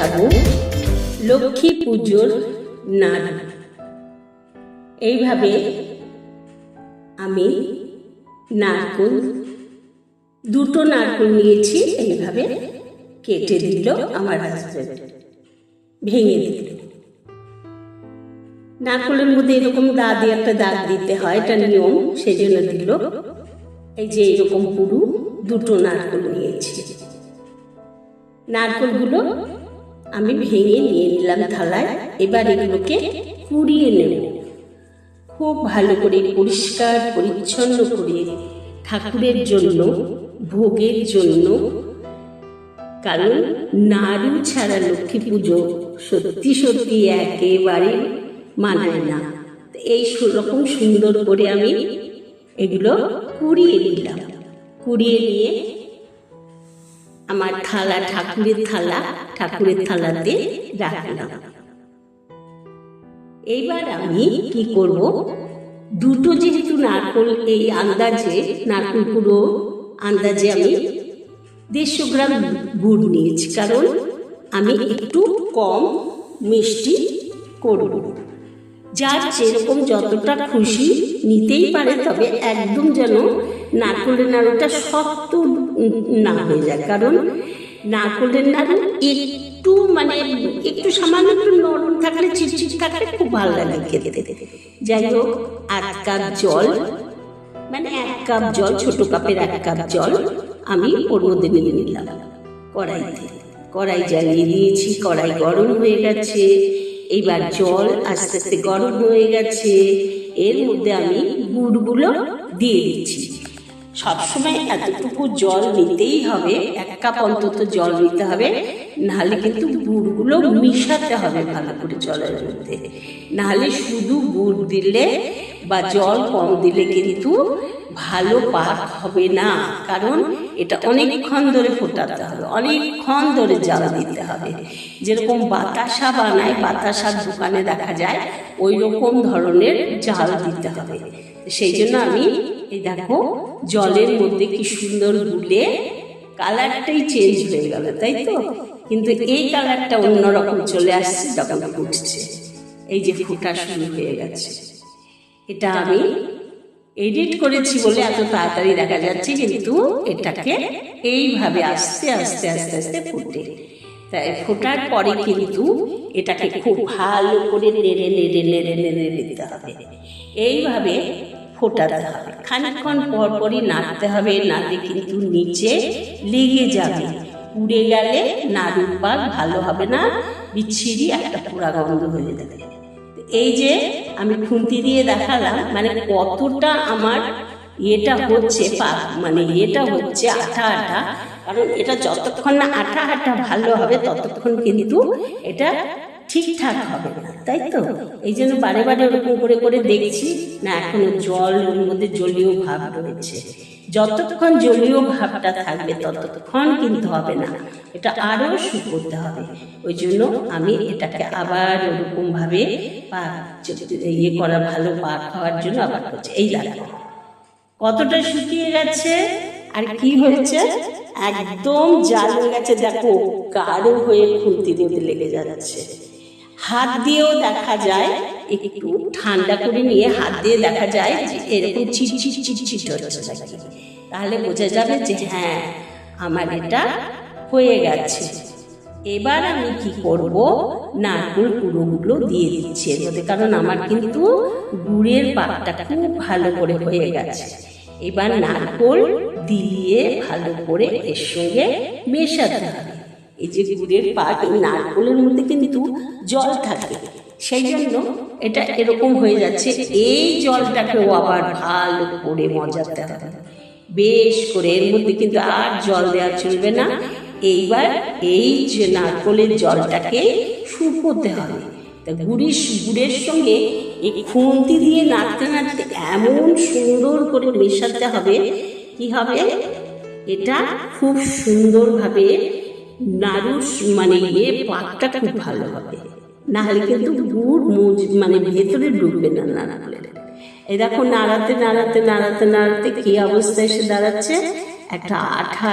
দেখাবো লক্ষ্মী পুজোর নাড়ু। এইভাবে আমি নারকোল, দুটো নারকোল নিয়েছি, এইভাবে কেটে দিল আমার হাজব্যান্ড ভেঙে দিল। নারকোলের মধ্যে এরকম দা দিয়ে একটা দাগ দিতে হয়, এটা নিয়ম সেই জন্য দিল। এই যে এরকম পুরু, দুটো নারকোল নিয়েছি। নারকোলগুলো আমি ভেঙে নিয়ে নিলাম থালায়, এবার এগুলোকে কুড়িয়ে নেব। খুব ভালো করে পরিষ্কার, পরিচ্ছন্ন করে ঠাকুরের জন্য, ভোগের জন্য, কারণ নাড়ু ছাড়া লক্ষ্মী পুজো সত্যি সত্যি একেবারে মানায় না। এই রকম সুন্দর করে আমি এগুলো কুড়িয়ে নিলাম। কুড়িয়ে নিয়ে আমার থালা ঠাকুরের থালা, ঠাকুরের থালাতে রাখলাম। এইবার আমি কি করব? দুটো যেহেতু নারকোল এই আন্দাজে, নারকোল পুরো আন্দাজে আমি দেড়শো গ্রাম গুড় নিয়েছি, কারণ আমি একটু কম মিষ্টি করব। যার যেরকম যতটা খুশি নিতেই পারে, তবে একদম যেন নারকলের নাড়ুটা শক্ত না হয়ে যায়। কারণ নারকলের নাড়ু একটু মানে একটু সামান্য একটু নরম থাকলে চিটচিট থাকলে খুব ভালো লাগে খেতে। যাই হোক আধ কাপ জল মানে এক কাপ জল, ছোট কাপের এক কাপ জল আমি ওর মধ্যে নিয়ে নিলাম। কড়াইতে, কড়াই জ্বালিয়ে দিয়েছি, কড়াই গরম হয়ে গেছে। এইবার জল আস্তে আস্তে গরম হয়ে গেছে। এর মধ্যে আমি গুড়গুলো দিয়ে দিচ্ছি। সবসময় এতটুকু জল নিতেই হবে, এক কাপ অন্তত জল নিতে হবে, নাহলে কিন্তু গুড়গুলো মিশাতে হবে ভালো করে জলের মধ্যে। নাহলে শুধু গুড় দিলে বা জল কম দিলে কিন্তু ভালো পাক হবে না, কারণ এটা অনেকক্ষণ ধরে ফোটাতে হবে, অনেকক্ষণ ধরে জাল দিতে হবে। যেরকম বাতাসা বানায়, বাতাসার দোকানে দেখা যায়, ওই রকম ধরনের জাল দিতে হবে। সেই জন্য আমি এই দেখো, জলের মধ্যে কি সুন্দর গুলে কালারটাই চেঞ্জ হয়ে গেল, তাই তো? কিন্তু এই কালারটা অন্যরকম চলে আসছে, যখন ফুটছে। এই যে ফোটা শুরু হয়ে গেছে। এটা আমি এডিট করেছি বলে এত তাড়াতাড়ি দেখা যাচ্ছে, কিন্তু এটাকে এইভাবে আস্তে আস্তে আস্তে আস্তে ফুটে। তাই ফোটার পরে কিন্তু এটাকে খুব ভালো করে নেড়ে নেড়ে নেড়ে নেড়ে দিতে হবে। এইভাবে ফোটাতে হবে খানিকক্ষণ পর পরই নাড়তে হবে নাড়লে কিন্তু নিচে লেগে যাবে। উড়ে গেলে নাড়ুর পাক ভালো হবে না, বিচ্ছিরি একটা পোড়া গন্ধ হয়ে যাবে। এই যে আমি খুন্তি দিয়ে দেখালাম মানে কতটা আমার ইয়েটা হচ্ছে পাক মানে এটা হচ্ছে আঠা আঠা, কারণ এটা যতক্ষণ না আঠা আঠা ভালো হবে, ততক্ষণ কিন্তু এটা ঠিকঠাক হবে। তাই তো? এই জন্য বারে বারে ওরকম করে করে দেখছি না এখনও জল ওর মধ্যে জলীয় ভাব রয়েছে। যতক্ষণ জলীয় ভাবটা থাকবে ততক্ষণ কিন্তু হবে না। এটা আরও শুকোতে হবে। ওই জন্য আমি এটাকে আবার ওরকম ভাবে পাক ইয়ে করা ভালো পাক হওয়ার জন্য আবার করছি। এই দেখো। কতটা শুকিয়ে গেছে আর কি হয়েছে? একদম জাল হয়ে গেছে। দেখো গাঢ় হয়ে খুন্তি দিতে লেগে যাচ্ছে। হাত দিয়েও দেখা যায়, একটু ঠান্ডা করে নিয়ে হাত দিয়ে দেখা যায় যে এরকম তাহলে বোঝা যাবে যে হ্যাঁ আমার এটা হয়ে গেছে। এবার আমি কি করব? নারকুল পুরোগুলো দিয়ে দিচ্ছি এর কারণ আমার কিন্তু গুড়ের পাকটা খুব ভালো করে হয়ে গেছে। এবার নারকোল দিয়ে ভালো করে এর সঙ্গে মেশাতে হবে। এই যে গুড়ের পাক এই নারকোলের মধ্যে কিন্তু জল থাকে। সেই জন্য এটা এরকম হয়ে যাচ্ছে। এই জলটাকেও আবার ভালো করে মজাতে হবে। বেশ করে এর মধ্যে কিন্তু আর জল দেওয়া চলবে না। এইবার এই যে নারকোলের জলটাকে শুকোতে হবে। তা গুড়ির গুড়ের সঙ্গে এই খুন্তি দিয়ে নাড়তে নাড়তে এমন সুন্দর করে মেশাতে হবে। কি হবে? এটা খুব সুন্দরভাবে নাড়ুর মানে ইয়ে পাকটা খুব ভালো হবে। নাহলে কিন্তু গুড় মুজ মানে ভেতরে ঢুকবে না নাড়ালের এই দেখো নাড়াতে নাড়াতে নাড়াতে নাড়াতে কি অবস্থা এসে দাঁড়াচ্ছে? একটা আঠা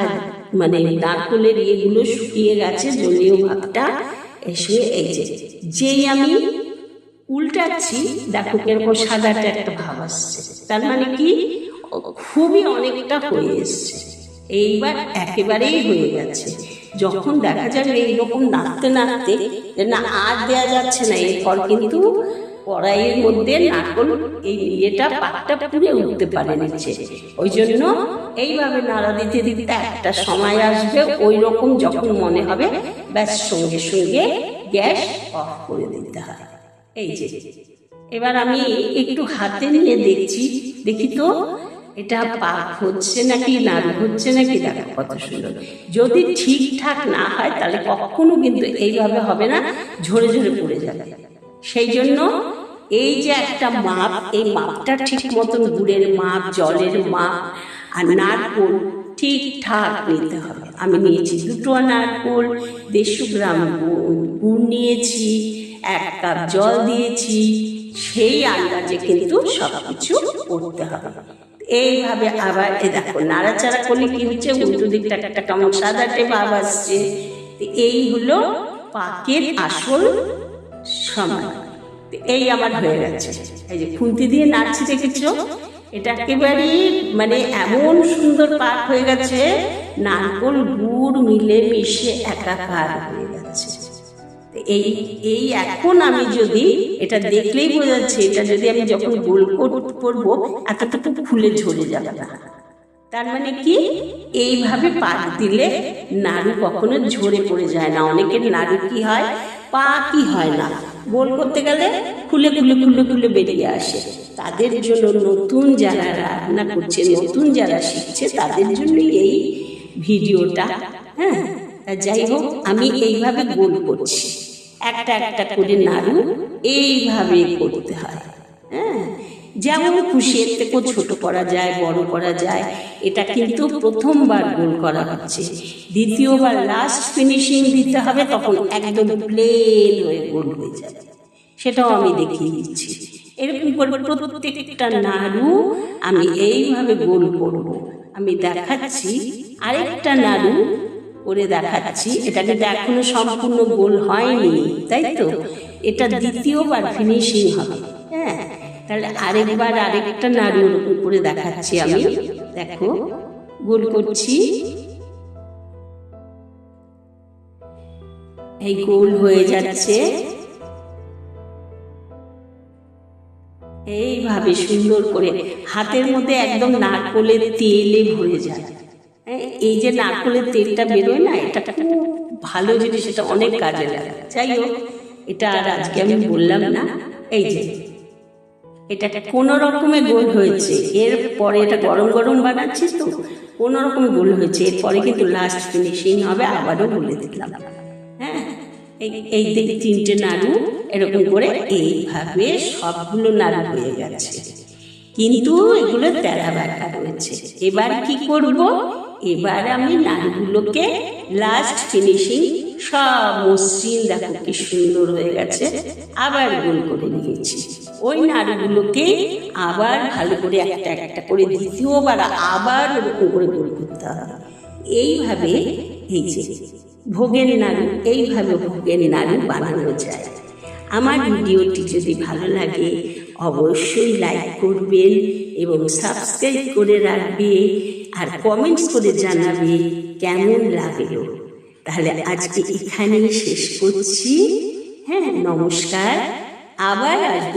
মানে নারকলের ইয়েগুলো শুকিয়ে গেছে, জলীয় ভাবটা এসে এই যে, যেই আমি উল্টাচ্ছি, দেখো কীরকম সাদাটা একটা ভাব আসছে। তার মানে কি? খুবই অনেকটা হয়ে এসছে। এইবার একেবারেই হয়ে গেছে। যখন দেখা যাবে এইরকম নাড়তে যে না, আর দেওয়া যাচ্ছে না এরপর, কিন্তু কড়াইয়ের মধ্যে নারকল এই ইয়েটা পাকটা পুড়ে উঠতে পারে নিচে। ওই জন্য এইভাবে নাড়া দিতে দিতে একটা সময় আসবে, ওই রকম যখন মনে হবে, ব্যাস সঙ্গে সঙ্গে গ্যাস অফ করে দিতে হয়। এই যে, এবার আমি একটু হাতে নিয়ে দেখছি, দেখি তো এটা পাক হচ্ছে নাকি নাড়ু হচ্ছে নাকি, দেখো কত সুন্দর। যদি ঠিকঠাক না হয়, তাহলে কখনো কিন্তু এইভাবে হবে না, ঝরে ঝরে পড়ে যাবে। সেই জন্য এই যে একটা মাপ, এই মাপটা ঠিক মতন গুড়ের মাপ, জলের মাপ আর নারকোল ঠিকঠাক নিতে হবে। আমি নিয়েছি দুটো নারকোল, দেড়শো গ্রাম গুড় নিয়েছি, এক কাপ জল দিয়েছি, সেই আন্দাজে কিন্তু সব কিছু করতে হবে। এইভাবে আবার এ দেখো, নাড়াচাড়া করলে কি হচ্ছে? উল্টো দিকটা একটা কেমন সাদাটে ভাব আসছে। এই হলো পাকের আসল সময় এই আমার হয়ে গেছে। এই যে খুন্তি দিয়ে নাড়ছি, দেখেছ? এটা একেবারেই মানে এমন সুন্দর পাক হয়ে গেছে, নারকল গুড় মিলে মিশে একাকার হয়ে তো এই এই এখন আমি যদি এটা দেখলেই বোঝা যাচ্ছে, এটা যদি আমি যখন গোল কর- করব এতটুকু ফুলে ঝরে যাবে না। তার মানে কি? এইভাবে পাক দিলে নাড়ু কখনো ঝরে পড়ে যায় না। অনেকের নাড়ু কি হয়? পা কি হয় না। গোল করতে গেলে খুলে খুলে খুলে খুলে বেরিয়ে আসে। তাদের জন্য নতুন যারা রান্না করছে, নতুন যারা শিখছে, তাদের জন্যই এই ভিডিওটা হ্যাঁ? যাই হোক, আমি এইভাবে গোল করছি। একটা একটা করে নাড়ু এইভাবে করতে হয়। হ্যাঁ যেমন খুশি এর থেকেও ছোট করা যায়, বড় করা যায়। এটা কিন্তু প্রথমবার গোল করা হচ্ছে। দ্বিতীয়বার লাস্ট ফিনিশিং দিতে হবে, তখন একদম প্লেন হয়ে গোল হয়ে যাবে। সেটাও আমি দেখিয়ে দিচ্ছি। এরকম করে প্রত্যেকটা নাড়ু আমি এইভাবে গোল করব। আমি দেখাচ্ছি, আরেকটা নাড়ু করে দেখাচ্ছি এটা কিন্তু এখনও সম্পূর্ণ গোল হয়নি, তাই তো? এটা দ্বিতীয়বার ফিনিশিং হবে। হ্যাঁ তাহলে আরেকবার আরেকটা নাড়ু ওরকম করে দেখাচ্ছি আমি। দেখো, গোল করছি। এই গোল হয়ে যাচ্ছে। এইভাবে সুন্দর করে হাতের মধ্যে একদম নারকলের তেলে ভরে যায়। এই যে নারকলের তেলটা বেরোয় না, এটা ভালো জিনিস, এটা অনেক কাজে লাগে। যাই হোক, এটা আর আজকে আমি বললাম না। এই যে, এটা কোনো রকমে গোল হয়েছে, এর পরে এটা গরম গরম বানাচ্ছিস তো, কোনো রকমে গোল হয়েছে এরপরে কিন্তু লাস্ট ফিনিশিং হবে, আবারও বলে দিলাম। হ্যাঁ এই এই দিকে তিনটে নাড়ু, এরকম করে এইভাবে সবগুলো নাড়ু হয়ে গেছে। কিন্তু এগুলো তেরা ব্যাকা রয়েছে। এবার কি করব? এবার আমি নাড়ুগুলোকে লাস্ট ফিনিশিং সব মসৃণ, দেখো কি সুন্দর হয়ে গেছে, আবার গোল করে নিয়েছি। ওই নাড়ুগুলোকে আবার ভালো করে একটা একটা করে দ্বিতীয়বার আবার ওরকম করে গোল করতে হবে। এইভাবে এই যে ভোগের নাড়ু, এইভাবে ভোগের নাড়ু বানানো যায়। আমার ভিডিওটি যদি ভালো লাগে, অবশ্যই লাইক করবেন এবং সাবস্ক্রাইব করে রাখবে। আর কমেন্টস করে জানাবে কেমন লাগল। তাহলে আজকে এখানেই শেষ করছি। হ্যাঁ নমস্কার। আবার আসব